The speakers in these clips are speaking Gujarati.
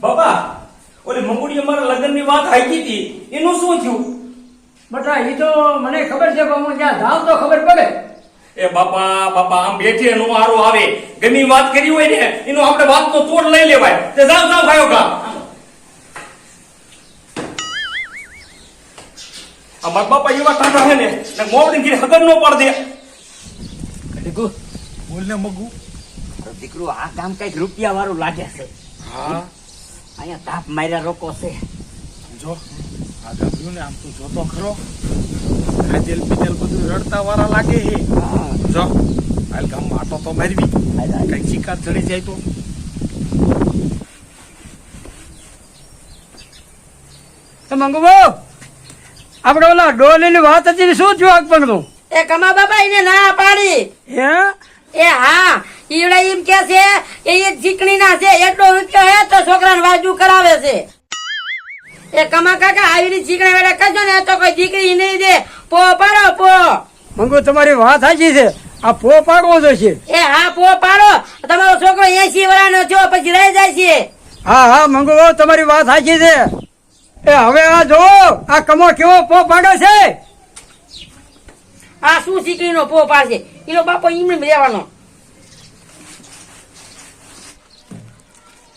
બાપા ઓલી મંગુડી અમારા લગ્નની વાત હાકી હતી. એનું શું થયું? બટા એ તો મને ખબર છે પણ હું જ્યાં જાઉં તો ખબર પડે. એ બાપા બાપા આમ બેઠે નો આરો આવે. ગમી વાત કરી હોય ને એનો આપણે વાતનો તોડ લઈ લેવાય. તે જાવ જાવ ભાઈઓ કા આ મારા બાપા એવા ટાટા હે ને ને મોવડી ઘી હગર નો પડ દે. દીકુ બોલ ને મગુ દીકરો આ કામ કંઈક રૂપિયા વાળું લાગે છે. હા. અહીંયા તાપ માર્યા રોકો છે. જો આ ગામડું ને આમ તું જોતો ખરો. ખાજેલ પીજેલ બધું રડતા વાળા લાગે હે. જો હાલ ગામમાં આટો તો મારવી. કઈ શિકાર ચડી જાય તો. તો મંગુ બહુ આપણે ઓલા ડોલીની વાત હતી ને શું થયું તું એ કમા બાબા એને ના પાડી. હે? એ હા. ઈવડે એમ કે છે એ એક ચીકણી ના છે એટલો રૂપિયો હે તો છોકરાને વાજુ કરાવે છે. એ કમા કાકા આવી ચીકણી વડે કરજો ને તો કોઈ દીકરી નહીં દે. પો પાડો પો. મંગુ તમારી વાત સાચી છે. આ પો પાડવો જોઈશે એ હા પો પાડો. તમારો છોકરો એસી વર્ષનો થયો પછી રહી જાય છે. હા હા મંગુ તમારી વાત સાચી છે. એ હવે આ જો આ કમો કેવો પો પાડે છે? આ શું ચીકણી નો પો પાડશે? એનો બાપો એમને રહેવાનો.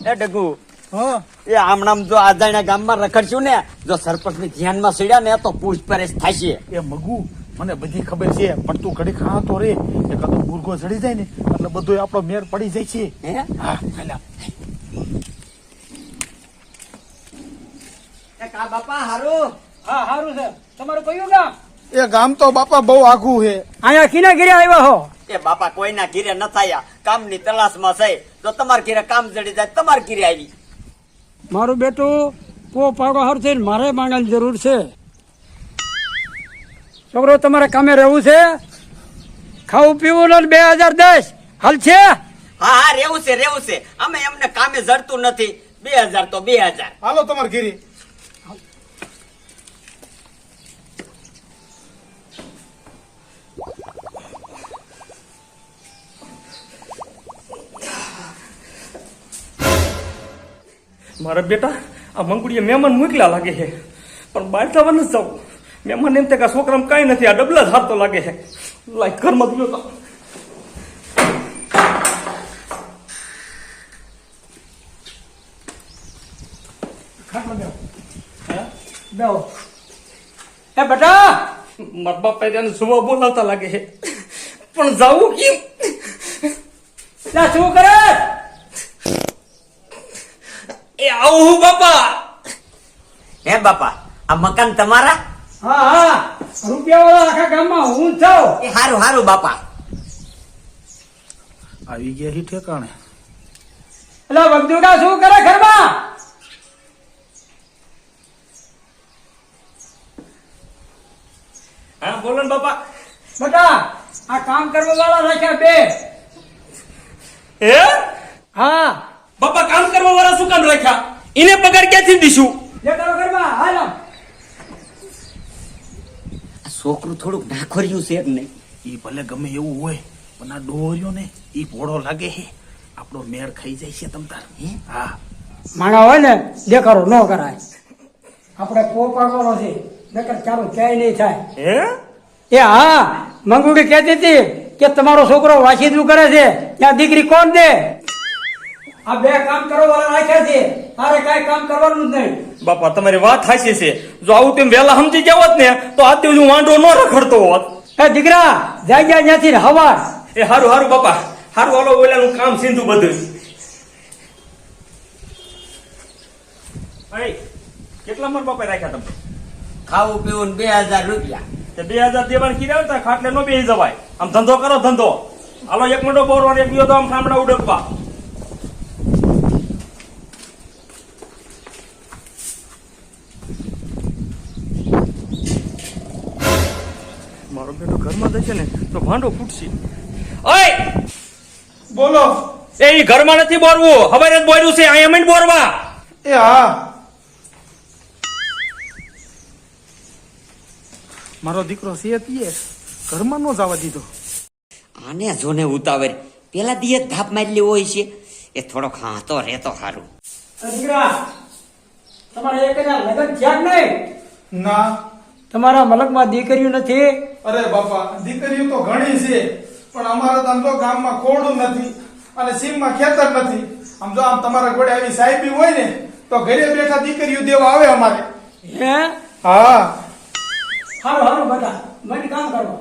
એ ડગુ. હા. એ આમણામ જો આજાણ્યા ગામમાં રખડશું ને જો સરપંચની ધ્યાનમાં સીડ્યા ને તો પૂછપરછ થશે. એ મગુ મને બધી ખબર છે પણ તું ઘડી ખા તો રે એ કદો મુર્ગો ચડી જાય ને એટલે બધું આપણો મેર પડી જાય છે. હે? હા હાલા. એ કા બાપા હારું? હા હારું છે. તમારું કયું ગામ? એ ગામ તો બાપા બહુ આઘું છે. અહીંયા કિના ઘરે આવ્યા હો. એ બાપા કોઈના ઘીરે ન થયા. કામની તલાશમાં છે. તો તમારા ઘીરે કામ જડી જાય તમારા ઘીરે આવી. મારું બેટું કો પાડો હાર થઈને મારે માંગવાની જરૂર છે. છોકરો તમારે કામે રહેવું છે? ખાવું પીવું ને બે હજાર દસ. હાલ છે? હા હા રહેવું છે રહેવું છે. અમે એમને કામે જડતું નથી. બે હજાર તો બે હજાર. હાલો તમારે ઘેરી. મારા બેટા આ મંગુડીએ મહેમાન મોકલ્યા લાગે છે. પણ બહાર થવા નથી જવું મહેમાન એમ તે કે છોકરામાં કાંઈ નથી આ ડબલા જ હારતો લાગે છે. લાઈક ઘરમાં ગયો તો. બેહો. એ બેટા! મારા બાપા તેને સુવા બોલાવતા લાગે છે. પણ જાવું કેમ? શું કરે એ આવું હું બાપા હે બાપા આ મકાન તમારા હા હા રૂપિયા વાળા આખા ગામમાં હું થાવ એ હારું હારું બાપા આવી ગયા હી ઠેકાણે એટલે વગદુડા શું કરે ઘરમાં હા બોલો ને બાપા બેટા આ કામ કરવા વાળા રાખ્યા બે હે બાપા કામ કરવા વાળા શું કામ રાખ્યા એને પગાર ક્યાંથી દીશું? છોકરું થોડુંક નાખોર્યું છે ને એ ભલે ગમે એવું હોય પણ આ ડોહર્યો ને એ ભોળો લાગે હે. આપણો મેર ખાઈ જાય છે તમ તાર. હા? માણા હોય ને દેખાડો ન કરાય. આપણે પો પાડવાનો છે નકર ચાલો ક્યાંય નહીં થાય. હે? એ હા મંગુડી કહેતી હતી કે તમારો છોકરો વાસીદું કરે છે ત્યાં દીકરી કોણ દે? આ બે કામ કરવા વાળા રાખ્યા છે. તારે કઈ કામ કરવાનું જ નહીં. બાપા તમારી વાત સાચી છે. જો આવું તેમ વેલા સમજી જાવ હોત ને તો આ હું વાંઢો ન રખડતો હોત. એ દીકરા જાય ત્યાંથી ને હવાર. એ હારું હારું બાપા. હારું હાલો ઓલાનું કામ સિંધુ બધું. ભાઈ કેટલા મર બાપા રાખ્યા તમે ખાવું પીવું બે હજાર રૂપિયા. તે બે હજાર દેવાનું કીધા હતા ખાટલે નો બે જવાય. આમ ધંધો કરો ધંધો. હાલો એક મોટો બોરવાનો એક બીજો તો આમ ઠામડા ઉડકવા. મારો બેટો ઘરમાં જશે ને તો ભાંડો ફૂટશે. ઓય! બોલો. એ ઈ ઘરમાં નથી બોરવું. હવે જ બોર્યું છે અહીંયા મને બોરવા. એ હા. મારો દીકરો ઈએ ઘરમાં નો જવા દીધો. આને જોને ઉતાવળ. પેલા દીએ ધાપ મારેલી હોય છે. એ થોડોક ખાતો રહેતો હારું. દીકરા તમારે એક લગ્ન થયા જ નહીં? ના. તમારા મલકમાં દીકરીઓ નથી? અરે બાપા દીકરીઓ તો ઘણી છે પણ અમારા તો આમ તો ગામમાં કોડું નથી અને સીમમાં ખેતર નથી. આમ જો આમ તમારા ઘોડે આવી સાહેબી હોય ને તો ઘરે બેઠા દીકરીઓ દેવા આવે અમારે. હે? હા. સારું સારું બધા મને કામ કરો.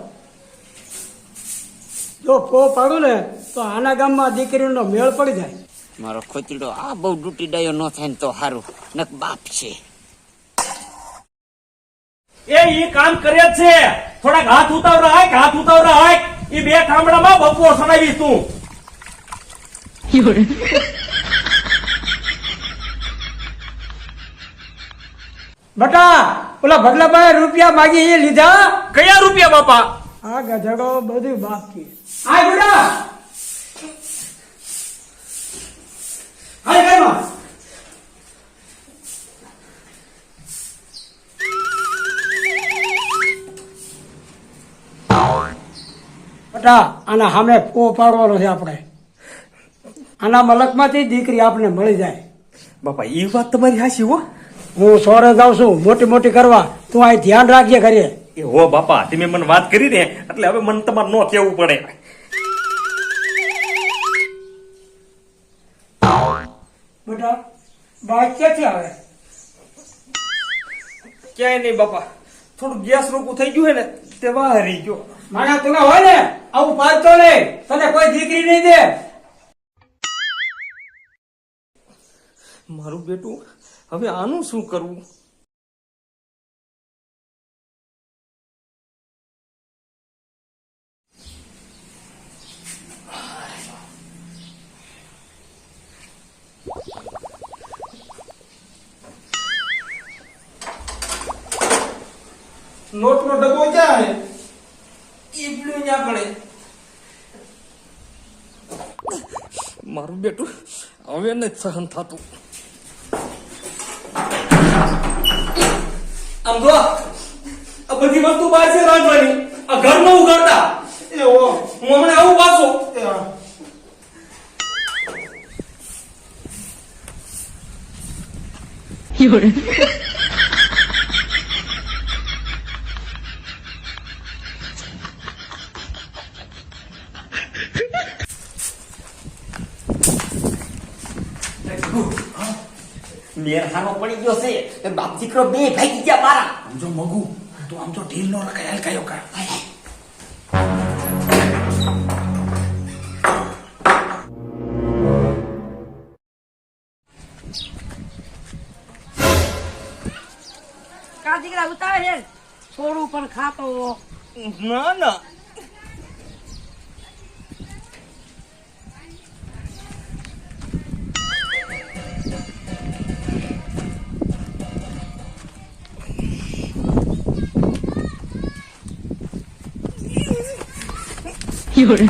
જો પો પાડું ને તો આના ગામમાં દીકરીનો મેળ પડી જાય. મારો ખોચડો આ બહુ ડૂટી ડાયો ન થાય ને તો સારું નક બાપ છે. એ ઈ કામ કરે જ છે. થોડાક હાથ ઉતાવરા હાક હાથ ઉતાવરા હાક ઈ બે કામડામાં બપોર સડાવીશ તું. બટા ઓલા ભગલાભાઈ રૂપિયા માગી એ લીધા? કયા રૂપિયા બાપા? આ ગજડો બધું બાકી. આ બેટા. હાય ઘરમાં બટા આના સામે ફો પાડવાનો છે આપણે. આના મલકમાંથી દીકરી આપને મળી જાય. બાપા એ વાત તમારી હાસી હો. હું સોરે જાઉં છું મોટી મોટી કરવા. તું આ ધ્યાન રાખજે ઘરે. એ હો બાપા તમે મને વાત કરી ને એટલે હવે મને તમારે ન કેવું પડે. બેટા બાઈક ક્યાંથી આવે? ક્યાંય નહીં બાપા. થોડું ગેસ રોકું થઈ ગયું હે ને તે વાહરી ગયો. માણા તને હોય ને? આવું પાડતો નહીં તને કોઈ દીકરી નહીં દે. મારું બેટું હવે આનું શું કરવું? નોટનો ડબ્બો ક્યાં હે? મારું બેટું હવે નથી સહન થતું. આમ જો આ બધી વસ્તુ બહાર છે રાંધવાની. આ ઘરમાં ઉગાડતા. એ ઓ હું હમણાં આવું પાછો. એ હા. મેર હાનો પડી ગયો છે. એ બાપ દીકરો બે ભાઈ ગયા મારા. આમ જો મગુ તો આમ જો ઢીલ નો રખાય કયો કા? કા દીકરા ઉતાવે હે થોડું પણ ખાતો ના ના. 有人，